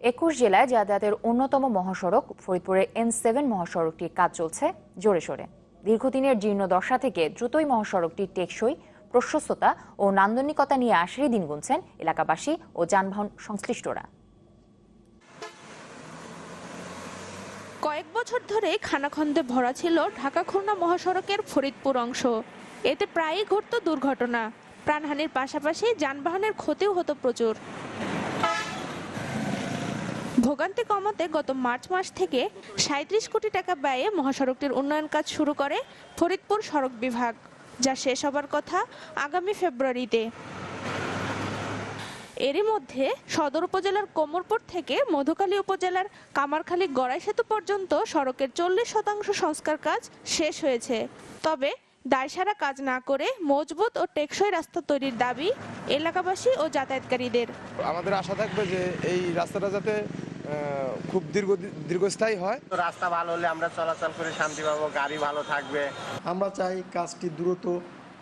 একুশ জেলায় যাতায়াতের অন্যতম মহাসড়ক ফরিদপুরের এন সেভেন মহাসড়কটির কাজ চলছে জোরে সোরে। দীর্ঘদিনের জীর্ণ দশা থেকে দ্রুতই মহাসড়কটি টেকসই, প্রশস্ততা ও নান্দনিকতা নিয়ে আসারই দিন গুনছেন এলাকাবাসী ও যানবাহন সংশ্লিষ্টরা। কয়েক বছর ধরে খানাখন্দে ভরা ছিল ঢাকা খুলনা মহাসড়কের ফরিদপুর অংশ। এতে প্রায়ই ঘটত দুর্ঘটনা। প্রাণহানির পাশাপাশি যানবাহনের ক্ষতিও হতো প্রচুর। ভোগান্তি কমাতে গত মার্চ মাস থেকে সাঁত্রিশ কোটি টাকা ব্যয়ে মহাসড়কটির উন্নয়ন কাজ শুরু করে ফরিদপুর সড়ক বিভাগ, যা শেষ হবার কথা আগামী ফেব্রুয়ারিতে। এরই মধ্যে সদর উপজেলার কোমরপুর থেকে মধুকালী উপজেলার কামারখালী গড়াই সেতু পর্যন্ত সড়কের চল্লিশ শতাংশ সংস্কার কাজ শেষ হয়েছে। তবে দায়সারা কাজ না করে মজবুত ও টেকসই রাস্তা তৈরির দাবি এলাকাবাসী ও যাতায়াতকারীদের। আমাদের আশা থাকবে যে এই রাস্তাটা যাতে খুব দীর্ঘ দীর্ঘস্থায়ী হয়। তো রাস্তা ভালো হলে আমরা চলাচল করে শান্তি পাবো গাড়ি ভালো থাকবে। আমরা চাই কাজটি দ্রুত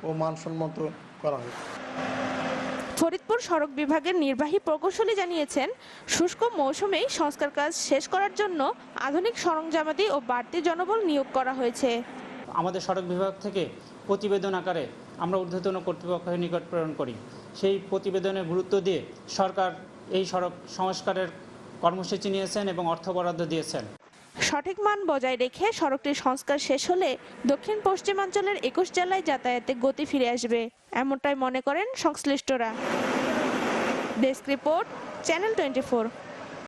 ও মানসম্মত করা হোক। ফরিদপুর সড়ক বিভাগের নির্বাহী প্রকৌশলী জানিয়েছেন শুষ্ক মৌসুমেই সংস্কার কাজ শেষ করার জন্য আধুনিক সরঞ্জামাদি ও বাড়তি জনবল নিয়োগ করা হয়েছে। আমাদের সড়ক বিভাগ থেকে প্রতিবেদন আকারে আমরা ঊর্ধ্বতন কর্তৃপক্ষের নিকট প্রেরণ করি। সেই প্রতিবেদনের গুরুত্ব দিয়ে সরকার এই সড়ক সংস্কারের কর্মসূচি নিয়েছেন এবং অর্থ বরাদ্দ দিয়েছেন। সঠিক মান বজায় রেখে সড়কটির সংস্কার শেষ হলে দক্ষিণ পশ্চিমাঞ্চলের একুশ জেলায় যাতায়াতে গতি ফিরে আসবে, এমনটাই মনে করেন সংশ্লিষ্টরা। Desk report, channel twenty